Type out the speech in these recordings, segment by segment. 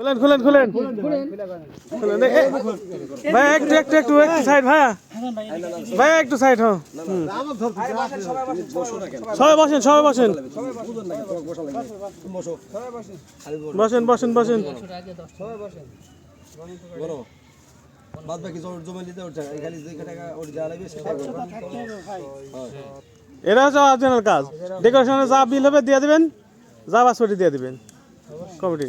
খুলেন খুলেন খুলেন। খুলেন ভাই, একটু একটু একটু একটু সাইড ভাইয়া। ভাইয়া, একটু সাইড হ্যাঁ। সবাই বসেন সবাই বসেন। বসেন বসেন বসেন। বাদ বাকি জমা নিতে হচ্ছে অরিজিনাল কাজ। ডেকোরেশনে যা বিল হবে, দিয়ে দিবেন। যা বাসপটি দিয়ে দিবেন। কমিটি।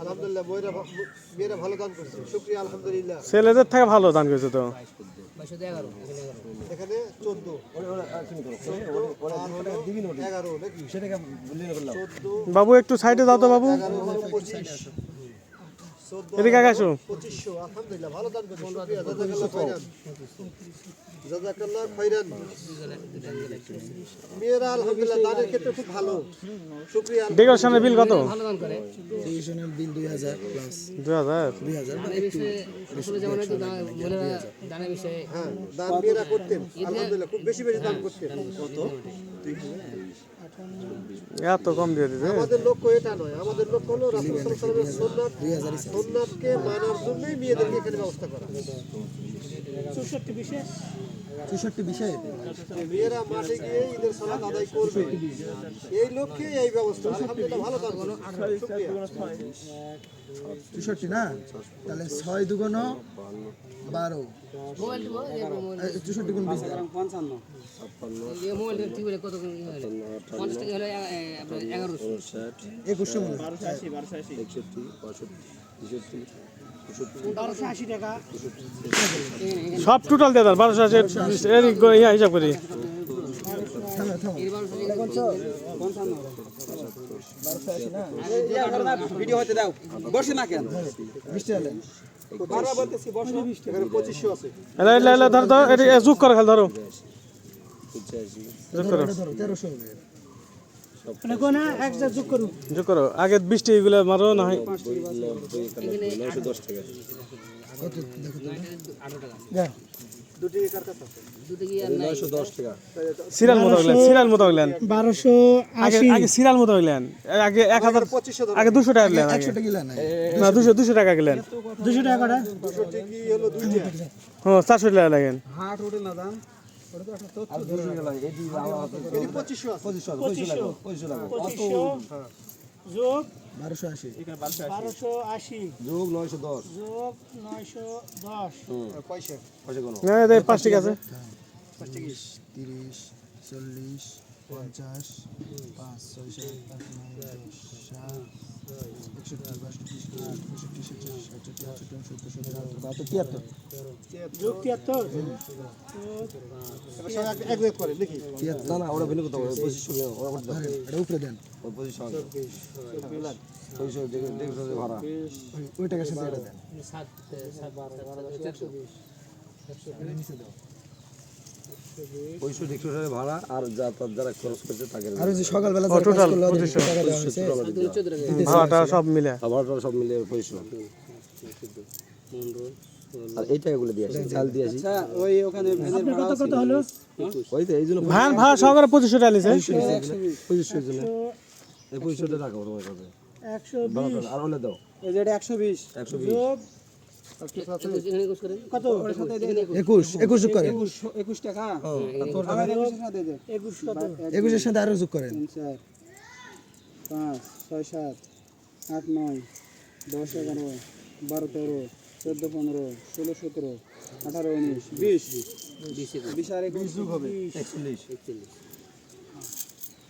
আলহামদুলিল্লাহ বইরা মেয়েরা ভালো দান করছে। শুক্রিয়া আলহামদুলিল্লাহ। ছেলেদের থেকে ভালো দান করেছে তো। এখানে চোদ্দ। বাবু একটু সাইডে যাও তো বাবু। এদিকে আগে আসো। পঁচিশশো আলহামদুলিল্লাহ ভালো দান জাজাকাল্লাহ খৈরান মেয়েরা আলহামদুলিল্লাহ দানের ক্ষেত্রে খুব ভালো। শুক্রিয়া। ডেকোরেশনের বিল কত? হাজার হ্যাঁ দান মেয়েরা করতেন। আলহামদুলিল্লাহ খুব বেশি বেশি দান করতেন। কত? এত কম দিয়ে দিতে আমাদের লক্ষ্য এটা নয় আমাদের লক্ষ্য হলো রাসূল সাল্লাল্লাহু আলাইহি ওয়াসাল্লামের সুন্নাত সুন্নাতকে মানার জন্যই মেয়েদেরকে এখানে ব্যবস্থা করা। চৌষট্টি বিষয়ে মেয়েরা মাঠে গিয়ে ঈদের সালাত আদায় করবে। এই লক্ষ্যে এই ব্যবস্থা আলহামদুলিল্লাহ ভালো কাজ না? তাহলে ছয় দুগুণ বারো। চৌষট্টি গুণ বিশ দেন একুশশো সব টোটাল দিয়ে দেন বারোশো আশি এর ইয়া হিসাব করি ভিডিও হতে দাও। বসে না কেন? যোগ করো খালি ধরো যোগ করো এটা ধরো তেরোশো হবে যোগ করো আগে বৃষ্টি এগুলো মারো না হয় দুটি কার কাছে আছে? নয়শো দশ টাকা। সিরিয়াল মতো হইলেন সিরিয়াল মতো হইলেন। বারোশো আগে আগে সিরিয়াল মতো হইলেন। আগে এক হাজার পঁচিশশো আগে দুশো টাকা টাকা গেলেন না দুশো দুশো টাকা গেলেন দুশো টাকা করে দুশো টিকি হলো দুইটা হ্যাঁ চারশো টাকা লাগেন হাট ওঠে না দাম? পঁচিশশো পঁচিশশো পঁচিশশো পঁচিশশো যোগ বারোশো আশি। বারোশো আশি। যোগ নয়শো দশ। যোগ নয়শো দশ। পয়সা? পয়সা কোনো? না পাঁচ ঠিক আছে। তিরিশ চল্লিশ পঞ্চাশ পাঁচ ছয় সাত আট নয় দশ সাত একষট্টি বাষট্টি পঁয়ষট্টি আটষট্টি সত্তর বাহাত্তর তিয়াত্তর যোগ তিয়াত্তর তিয়াত্তর না ওরা ভিন্ন কথা বলে ওরা এটা উপরে দেন ওই দেখে ভাড়া ওই- ওই টাকার সাথে এটা দেন এটা নিচে দাও পঁয়ষট্টি টাকা ভাড়া আর যা তার যারা খরচ করছে তাকে আর যে সকালবেলা টোটাল ভাড়াটা সব মিলে। হ্যাঁ, ভাড়াটা সব মিলে পঁয়ষট্টি আর এই টাকাগুলো দিয়ে আসি চাল দিয়ে আসি। আচ্ছা, ওই ওখানে ভ্যানের ভাড়া কত হলো? হ্যাঁ? ওই তো এইজন্য ভ্যান ভাড়া সহকারে 2500 টাকা লিছে 2500 এর জন্য। এই 2500 টাকা রাখো তোমার কাছে। 120 আর ওলে দাও। এই যে 120 120 একুশের সাথে আরও যোগ করেন। পাঁচ ছয় সাত আট নয় দশ এগারো বারো তেরো চোদ্দ পনেরো ষোলো সতেরো আঠারো উনিশ বিশ। বিশ আর একুশ হবে একচল্লিশ।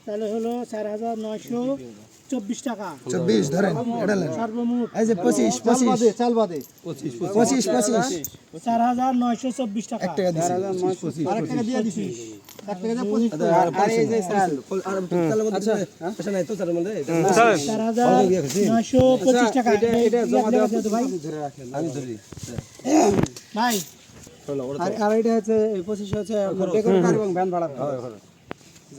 তাহলে হলো চার হাজার নয়শো চব্বিশ টাকা। চব্বিশ ধরেন এটা সর্বমোট এই যে পঁচিশ পঁচিশ। চাল বাদে। পঁচিশ পঁচিশ। চার হাজার নয়শো চব্বিশ টাকা। পঁচিশ এক টাকা দিয়ে পঁচিশ। আর আর পঁচিশ। এটা হচ্ছে এই পঁচিশশো হচ্ছে এবং ভ্যান ভাড়া।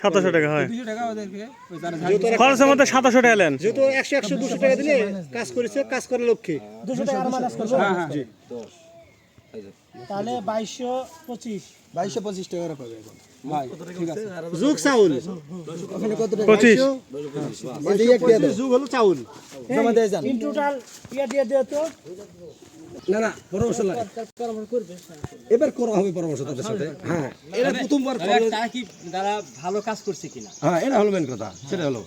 সাতাশো টাকা হয়। খরচের মধ্যে সাতাশো টাকা নেন। যেহেতু একশো একশো দুশো টাকা দিলে কাজ করেছে কাজ করার লক্ষ্যে। দুশো টাকা মাইনাস করছে হ্যাঁ, হ্যাঁ। তাহলে বাইশশো পঁচিশ। বাইশশো পঁচিশ টাকা পাবে এখন। চাউল। পঁচিশ। ইয়ে যুগ হলো টোটাল দিয়ে ইয়ে দিয়ে তো। না না পরামর্শ লাগে। এবার করা হবে পরামর্শ তাদের সাথে। হ্যাঁ এটা প্রথমবার তারা ভালো কাজ করছে কিনা? হ্যাঁ এটা হলো মেন কথা সেটা হলো।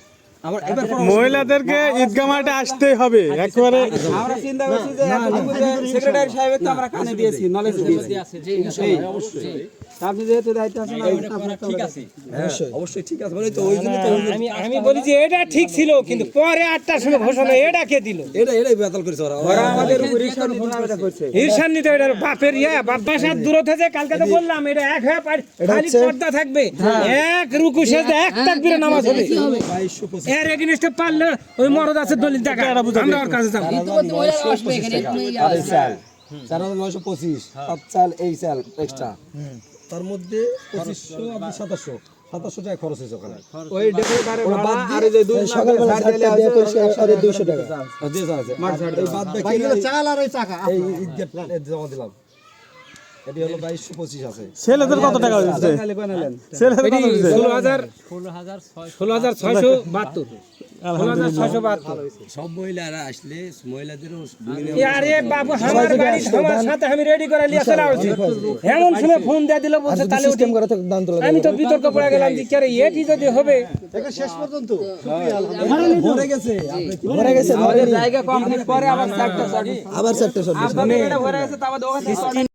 মহিলাদেরকে ঈদগা মাঠে আসতেই হবে একেবারে আমরা চিন্তা করছি যে সেক্রেটারি সাহেবের তো আমরা কানে দিয়েছি নলেজ দিয়েছি অবশ্যই আপনি যেহেতু দায়িত্ব আছেন ঠিক আছে হ্যাঁ, অবশ্যই ঠিক আছে বলেই তো ওই জন্য তো আমি আমি বলি যে এটা ঠিক ছিল কিন্তু পরে আটটার সময় ঘোষণা এটা কে দিল এটা এটাই বেতাল করেছে ওরা ওরা আমাদের উপর ঈর্ষা নিতে করছে ঈর্ষান নিতে এটার বাপের ইয়া বাপ বাসার দূরত কালকে তো বললাম এটা এক হয়ে খালি পর্দা থাকবে এক রুকু সেজদা এক তাকবীরে নামাজ হবে এর এগেইনস্টে পারলে ওই মরদ আছে দলিল টাকা। আমরা ওর কাছে যাব। আসবে এখানে আর এই চাল চার হাজার নয়শো পঁচিশ। সাত চাল এই চাল এক্সট্রা তার মধ্যে পঁচিশশো আপনি সাতাশশো। সাতাশশো টাকা খরচ হয়েছে ওখানে। ওই ডেকোরেটরের ভাড়া আর এই যে দুধ সকালবেলা ঝাড়টা দিয়ে পরিষ্কার করে দুশো টাকা। আর দিয়ে আছে। এই বাদ বাকি বাকি গেলো চাল আর ওই চাকা। এই জমা দিলাম। এটি হলো বাইশশো পঁচিশ আছে। ছেলেদের কত টাকা দিচ্ছে ছেলেদের কত দিচ্ছে ষোলো হাজার ষোলো হাজার ছয়শো বাহাত্তর। ষোলো হাজার ছয়শো বাহাত্তর সব মহিলারা আসলে মহিলাদেরও আরে বাবু আমার বাড়ি আমার সাথে আমি রেডি করে লিয়ে চলে আসছি। এমন সময় ফোন দিয়ে দিল বলছে তাহলে সিস্টেম করে তো দান তোলা আমি তো বিতর্ক পড়ে গেলাম যে কে এটি যদি হবে? এটা শেষ পর্যন্ত। ভরে গেছে। ভরে গেছে। জায়গা কমপ্লিট পরে আবার ভরে গেছে তারপর